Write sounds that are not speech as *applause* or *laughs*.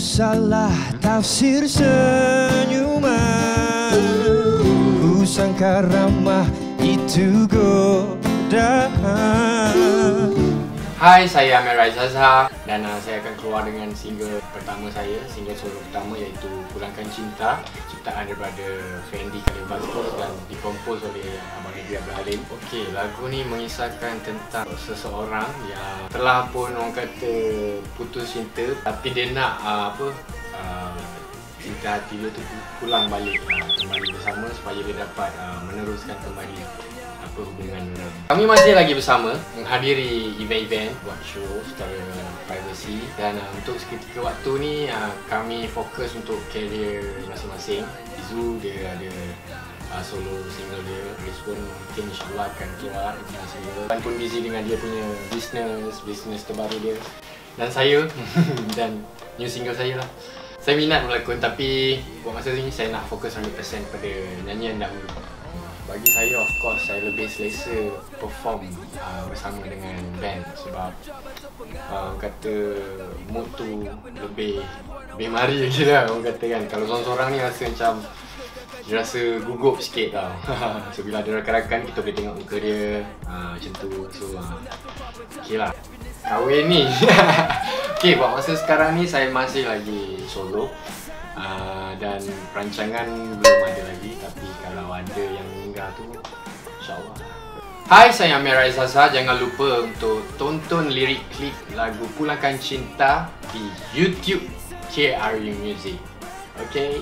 salah tafsir senyuman. Ku sangka ramah itu godaan. Hai, saya Amir Rais Azhar dan uh, saya akan keluar dengan single pertama saya, single solo pertama iaitu Pulangkan Cinta. Ciptaan daripada Fendi Khalil Bastos dan dikompos oleh Abang Negeri Abdul Halim. Okey, lagu ni mengisahkan tentang seseorang yang telah pun orang kata putus cinta tapi dia nak uh, apa uh, cinta hati dia tu pulang balik uh, kembali bersama supaya dia dapat uh, meneruskan kembali apa orang. Kami masih lagi bersama menghadiri event-event buat show secara privacy. Dan uh, untuk seketika waktu ni uh, kami fokus untuk career masing-masing. Izu dia ada uh, solo single dia. Respon mungkin insyaAllah akan keluar single. Dan pun busy dengan dia punya business, business terbaru dia. Dan saya *laughs* dan new single saya lah. Saya minat melakon tapi buat masa ni saya nak fokus 100% pada nyanyian dahulu bagi saya of course saya lebih selesa perform uh, bersama dengan band sebab uh, kata mood tu lebih lebih mari *laughs* je lah orang kata kan. Kalau seorang-seorang ni rasa macam dia rasa gugup sikit tau. *laughs* So bila ada rakan-rakan kita boleh tengok muka dia uh, macam tu. So uh, ok lah. Kahwin ni. *laughs* Ok buat masa sekarang ni saya masih lagi solo. Uh, dan perancangan belum ada lagi. Tapi kalau ada yang Zelda tu InsyaAllah. Hai saya Amir Aizazah Jangan lupa untuk tonton lirik klip lagu Pulangkan Cinta Di YouTube KRU Music. Okay